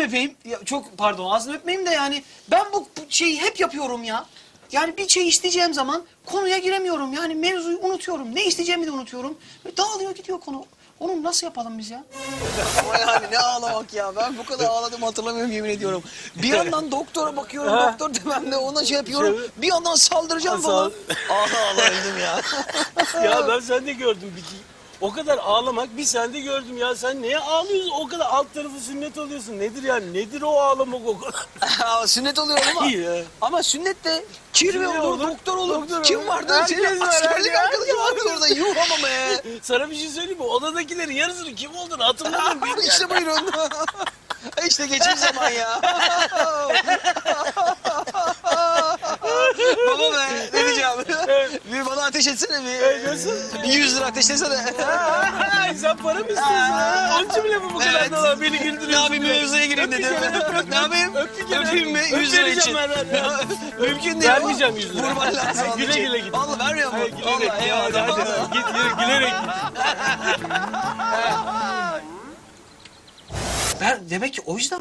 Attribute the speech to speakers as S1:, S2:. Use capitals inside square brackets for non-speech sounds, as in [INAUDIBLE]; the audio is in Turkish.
S1: öpeyim. Ya çok pardon ağzını öpmeyeyim de yani ben bu bu şeyi hep yapıyorum ya. Yani bir şey isteyeceğim zaman konuya giremiyorum. Yani mevzuyu unutuyorum. Ne isteyeceğimi de unutuyorum. Ve dağılıyor gidiyor konu. Onu nasıl yapalım biz ya?
S2: Ama yani ne ağlamak ya. Ben bu kadar ağladım hatırlamıyorum yemin ediyorum. Bir yandan doktora bakıyorum. doktor demem de ona şey yapıyorum. Bir yandan saldıracağım falan. Ağla ağla öldüm ya. [LAUGHS]
S3: Ya ben sende gördüm bir o kadar ağlamak bir sende gördüm ya. Sen neye ağlıyorsun? O kadar alt tarafı sünnet oluyorsun. Nedir yani? Nedir o ağlamak o kadar? [LAUGHS]
S2: Sünnet oluyor ama.
S3: İyi ya.
S2: Ama sünnette kirve
S3: Kirve
S2: olur,
S3: olur,
S2: doktor olur.
S3: doktor
S2: Kim
S3: olur.
S2: vardı?
S3: Herkes
S2: Senin
S3: var,
S2: askerlik
S3: herkes.
S2: arkadaşı vardı orada. Yuh ama be. [LAUGHS]
S3: Sana bir şey söyleyeyim mi? Odadakilerin yarısının kim olduğunu hatırlamıyorum. [LAUGHS]
S2: işte buyurun. işte geçmiş zaman ya. Baba be ne diyeceğim? bir bana ateş etsene bir.
S3: Nasıl?
S2: Bir 100 lira ateşlesene.
S3: Ay, sen para mı istiyorsun? ha? Onun için bile mi bu kadar
S2: Evet.
S3: da beni
S2: ne
S3: güldürüyorsun?
S2: yapayım bir
S3: diye.
S2: mevzuya gireyim
S3: Öp bir
S2: dedim.
S3: kere, öp, öp,
S2: ne yapayım?
S3: Öp bir kere.
S2: Öpeyim mi?
S3: Öp
S2: 100 lira
S3: vereceğim
S2: için.
S3: ben, ver, ver.
S2: Mümkün değil
S3: Vermeyeceğim
S2: ama
S3: 100 lira.
S2: Vurman lazım onun
S3: Güle
S2: için.
S3: güle git.
S2: Vallahi vermiyor mu?
S3: Hayır, gülerek.
S2: Vallahi
S3: Ya, hadi,
S2: eyvallah.
S3: hadi. Git yürü, gülerek. [LAUGHS]
S1: Ben demek ki o yüzden